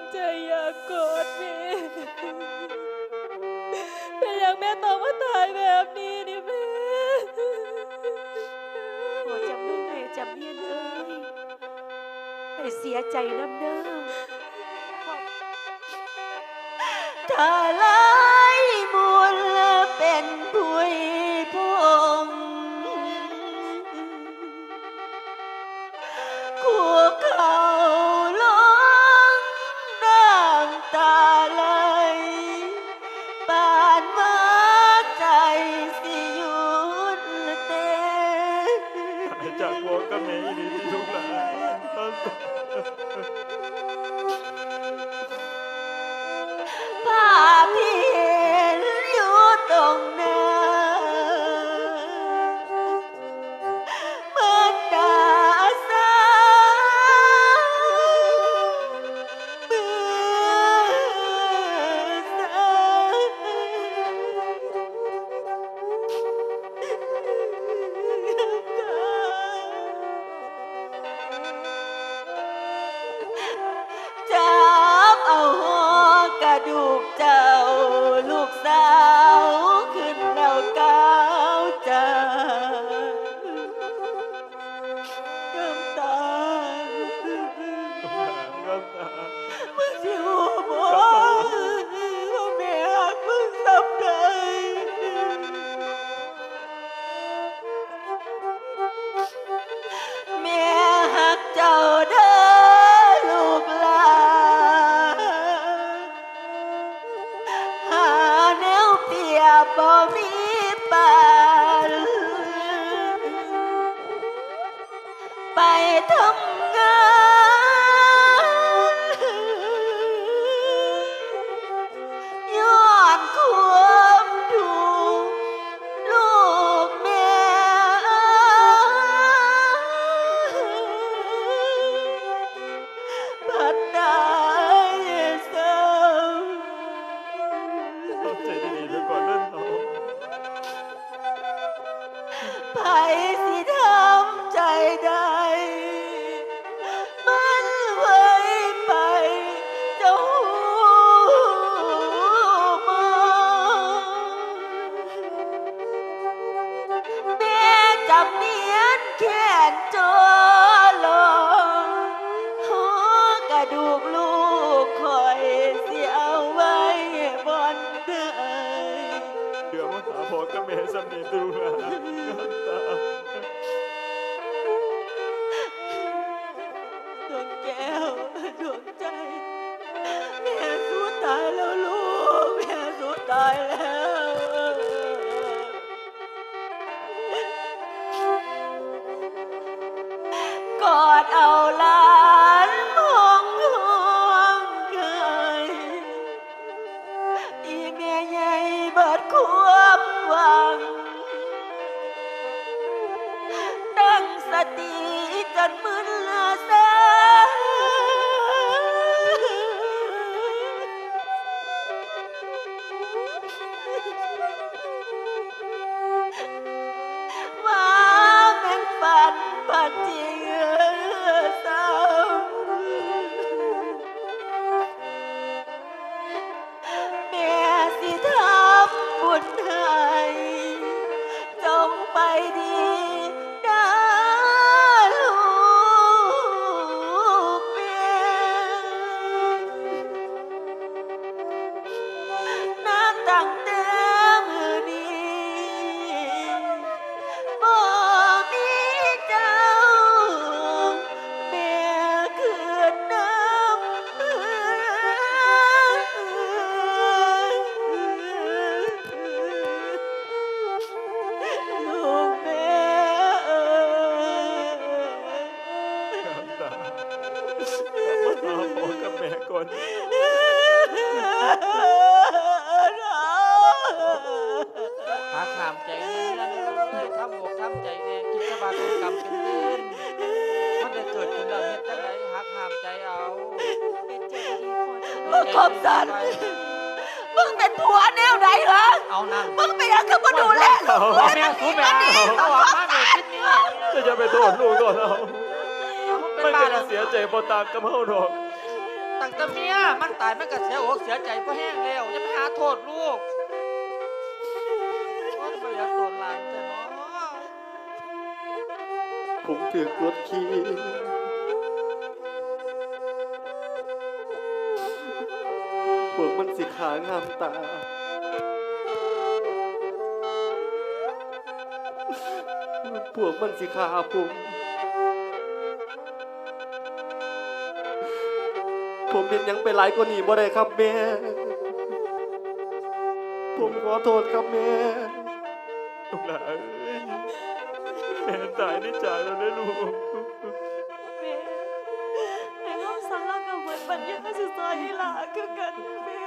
งใจอยากกอดแม่เป็นอย่างแม่ต้องมาตายแบบนี้นี่แม่โอ้จำไม่ได้จำเนียนเอ้ยไปเสียใจน้ำเด้อทาลา Ha ha ha ha ha! เจ้าลูกสาว ดได้าไ đường hôn tả bỏ các mẹ xăm nè tu à Đường kẹo, đường chay. Mẹ suốt tay lâu luôn, mẹ suốt tay lâu คนหาขามใจเน่ข้ามอกข้าใจเน่คิดจะบาดกบกำเป็นเล่นมันจะเกิดขึ้นแล้วเนี่ยตั้งไหนหาขามใจเอาเมื่อคบสันมึงเป็นผัวแนวไหนเหรอเอานั่นมึงไปยังคือมาดูแลลูกแม่ทุบแม่ตลอดมากเลยคิดนี้จะจะไปโทษลูกก่อนเอาไม่ได้เสียใจพอตามกับเฮาหรอก ตั้งแต่เมียมันตายมันก็เสียอกเสียใจเพราะแห้งแล้วอย่าไปหาโทษลูกโอ้ยมันเหลือตัวหลานแต่เนาะผมถือกดขี่พวกมันสิขางามตา พวกมันสิขาผม ผมเป็นยังไปหลายกว่านี้บ่ได้ครับแม่ ผมขอโทษครับแม่ลูกลานแม่ตายในใจแล้วนะลูกแม่่อ้ห้องเล่ะกับเหมือนบัญญัติสุดซายฮิลาคือกันแม่